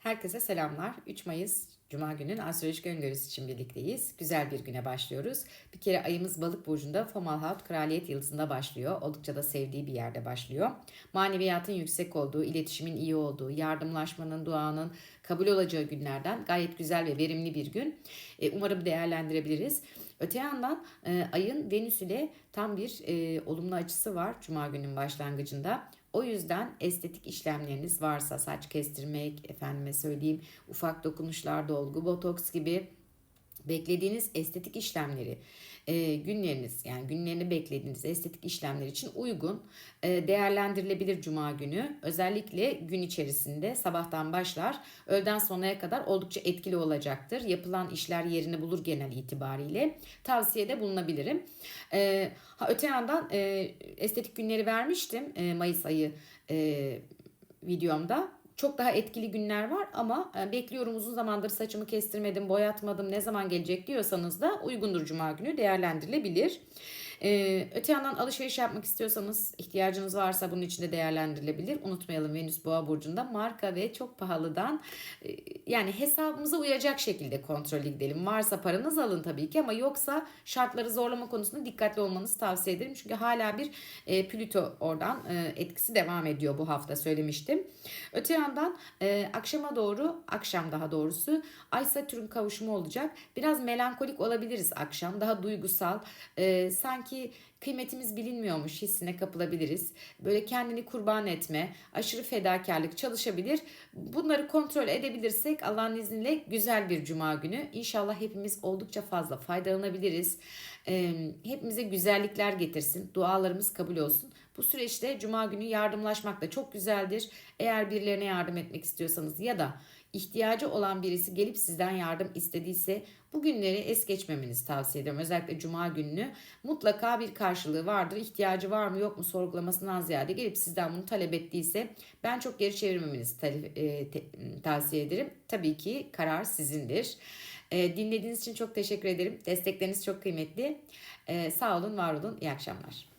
Herkese selamlar. 3 Mayıs Cuma günün astrolojik öngörüsü için birlikteyiz. Güzel bir güne başlıyoruz. Bir kere ayımız balık burcunda Fomalhaut Kraliyet Yıldızı'nda başlıyor. Oldukça da sevdiği bir yerde başlıyor. Maneviyatın yüksek olduğu, iletişimin iyi olduğu, yardımlaşmanın, duanın kabul olacağı günlerden gayet güzel ve verimli bir gün. E, umarım değerlendirebiliriz. Öte yandan e, ayın Venüs ile tam bir e, olumlu açısı var Cuma günün başlangıcında. O yüzden estetik işlemleriniz varsa saç kestirmek, efendime söyleyeyim ufak dokunuşlar, dolgu, botoks gibi beklediğiniz estetik işlemleri e, günleriniz yani günlerini beklediğiniz estetik işlemler için uygun e, değerlendirilebilir cuma günü. Özellikle gün içerisinde sabahtan başlar öğleden sonraya kadar oldukça etkili olacaktır. Yapılan işler yerini bulur genel itibariyle. Tavsiyede bulunabilirim. E, ha, öte yandan e, estetik günleri vermiştim e, Mayıs ayı e, videomda. Çok daha etkili günler var ama e, bekliyorum uzun zamandır saçımı kestirmedim, boyatmadım, ne zaman gelecek diyorsanız da uygundur cuma günü değerlendirilebilir. Ee, öte yandan alışveriş yapmak istiyorsanız ihtiyacınız varsa bunun için de değerlendirilebilir. Unutmayalım Venüs Boğa burcunda marka ve çok pahalıdan e, yani hesabımıza uyacak şekilde kontrollü gidelim. Varsa paranız alın tabii ki ama yoksa şartları zorlama konusunda dikkatli olmanızı tavsiye ederim. Çünkü hala bir e, Plüto oradan e, etkisi devam ediyor bu hafta söylemiştim. Öte yandan e, akşama doğru akşam daha doğrusu Ay Satürn kavuşumu olacak. Biraz melankolik olabiliriz akşam. Daha duygusal. E, sanki kıymetimiz bilinmiyormuş hissine kapılabiliriz. Böyle kendini kurban etme, aşırı fedakarlık çalışabilir. Bunları kontrol edebilirsek Allah'ın izniyle güzel bir cuma günü. İnşallah hepimiz oldukça fazla faydalanabiliriz. Hepimize güzellikler getirsin. Dualarımız kabul olsun. Bu süreçte cuma günü yardımlaşmak da çok güzeldir. Eğer birilerine yardım etmek istiyorsanız ya da ihtiyacı olan birisi gelip sizden yardım istediyse bu günleri es geçmemenizi tavsiye ederim. Özellikle cuma gününü mutlaka bir karşılığı vardır. İhtiyacı var mı yok mu sorgulamasından ziyade gelip sizden bunu talep ettiyse ben çok geri çevirmemenizi e, tavsiye ederim. Tabii ki karar sizindir. E, dinlediğiniz için çok teşekkür ederim. Destekleriniz çok kıymetli. E, sağ olun, var olun. İyi akşamlar.